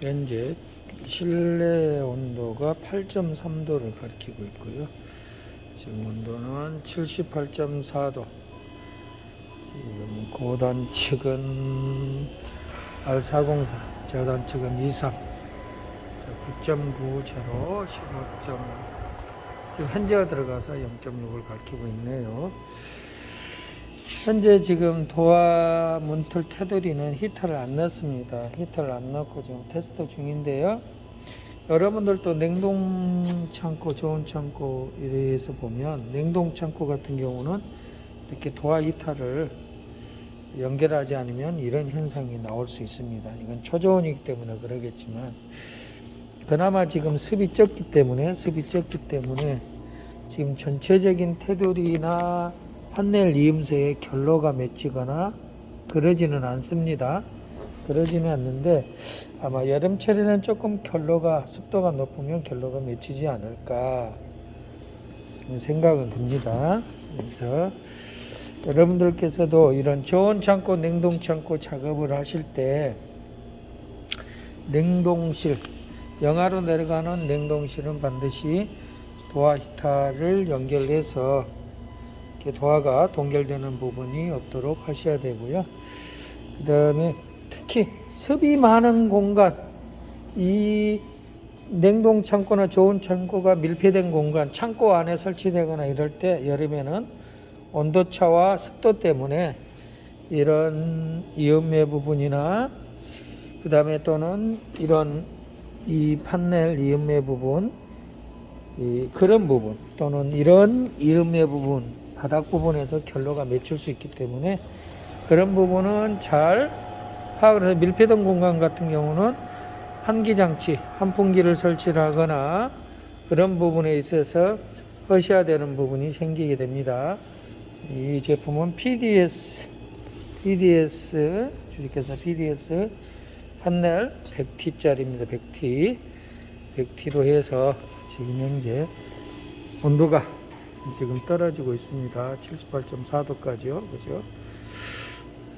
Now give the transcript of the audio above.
현재 실내 온도가 8.3도를 가리키고 있고요. 지금 온도는 78.4도. 지금 고단 측은 R404, 저단 측은 23. 9.90, 15점. 지금 현재가 들어가서 0.6을 가리키고 있네요. 현재 지금 도화 문틀 테두리는 히터를 안 넣습니다. 히터를 안 넣고 지금 테스트 중인데요. 여러분들도 냉동 창고, 좋은 창고 이래서 보면 냉동 창고 같은 경우는 이렇게 도화 히터를 연결하지 않으면 이런 현상이 나올 수 있습니다. 이건 초저온이기 때문에 그러겠지만 그나마 지금 습이 적기 때문에 습이 적기 때문에 지금 전체적인 테두리나 판넬 이음새에 결로가 맺히거나 그러지는 않습니다. 그러지는 않는데 아마 여름철에는 조금 결로가 습도가 높으면 결로가 맺히지 않을까 생각은 듭니다. 그래서 여러분들께서도 이런 저온 창고, 냉동 창고 작업을 하실 때 냉동실 영하로 내려가는 냉동실은 반드시 도화 히터를 연결해서 도화가 동결되는 부분이 없도록 하셔야 되고요. 그 다음에 특히 습이 많은 공간, 이 냉동 창고나 좋은 창고가 밀폐된 공간, 창고 안에 설치되거나 이럴 때 여름에는 온도차와 습도 때문에 이런 이음매 부분이나 그 다음에 또는 이런 이 판넬 이음매 부분, 이 그런 부분 또는 이런 이음매 부분 바닥 부분에서 결로가 맺힐 수 있기 때문에 그런 부분은 잘 파악을 해서 밀폐된 공간 같은 경우는 환기장치, 환풍기를 설치를 하거나 그런 부분에 있어서 하셔야 되는 부분이 생기게 됩니다. 이 제품은 PDS, PDS, 주식회사 PDS 판넬 100T짜리입니다. 100T. 100T로 해서 지금 현재 온도가 지금 떨어지고 있습니다. 78.4도까지요. 그죠?